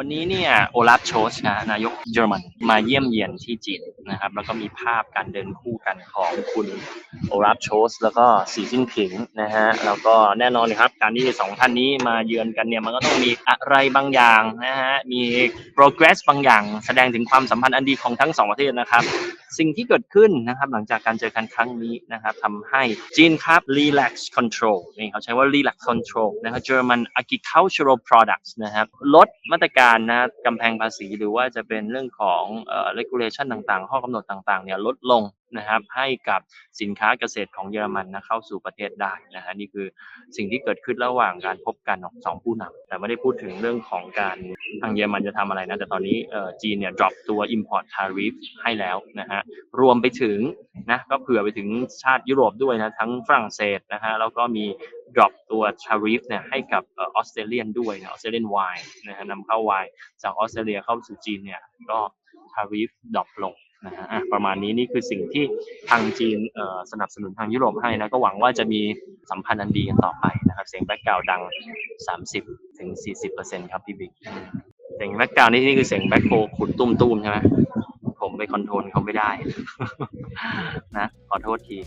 วันนี้เนี่ยโอลาฟโชสนะนายกเยอรมันมาเยี่ยมเยียนที่จีนนะครับ แล้วก็มีภาพการเดินคู่กันของคุณโอลาฟโชสแล้วก็สีจิ้นผิงนะฮะแล้วก็แน่นอนครับ การที่สองท่านนี้มาเยือนกันเนี่ยมันก็ต้องมีอะไรบางอย่างนะฮะมี progress บางอย่าง แสดงถึงความสัมพันธ์อันดีของทั้งสองประเทศนะครับสิ่งที่เกิดขึ้นนะครับหลังจากการเจอกันครั้งนี้นะครับทำให้จีนครับ relax control นี่เขาใช้ว่า relax control นะครับ German agricultural products นะครับลดมาตรการนะกำแพงภาษีหรือว่าจะเป็นเรื่องของเอ่อ regulation ต่างๆ ข้อกำหนดต่างๆเนี่ยลดลง นะครับให้กับสินค้าเกษตรของเยอรมันนะเข้าสู่ประเทศได้นะฮะนี่คือสิ่งที่เกิดขึ้นระหว่างการพบกันของสองผู้นำแต่ไม่ได้พูดถึงเรื่องของการทางเยอรมันจะทำอะไรนะแต่ตอนนี้จีนเนี่ย drop ตัว import tariff ให้แล้วนะฮะรวมไปถึงนะก็เผื่อไปถึงชาติยุโรปด้วยนะทั้งฝรั่งเศสนะฮะแล้วก็มี drop ตัว tariff เนี่ยให้กับออสเตรเลียนด้วยนะออสเตรเลียนไวน์นะฮะนำเข้าไวน์จากออสเตรเลียเข้าสู่จีนเนี่ยก็ tariff drop ลง นะฮะประมาณนี้นี่คือสิ่งที่ทางจีนสนับสนุนทางยุโรปให้นะก็หวังว่าจะมีสัมพันธ์อันดีกันต่อไปนะครับเสียงแบ็กกราวดัง 30ถึง40%ครับพี่บิ๊กเสียงแบ็กกราวนี่นี่คือเสียงแบ็คโคขุดตุ้มๆใช่ไหมผมไปคอนโทรลเขาไม่ได้นะขอโทษที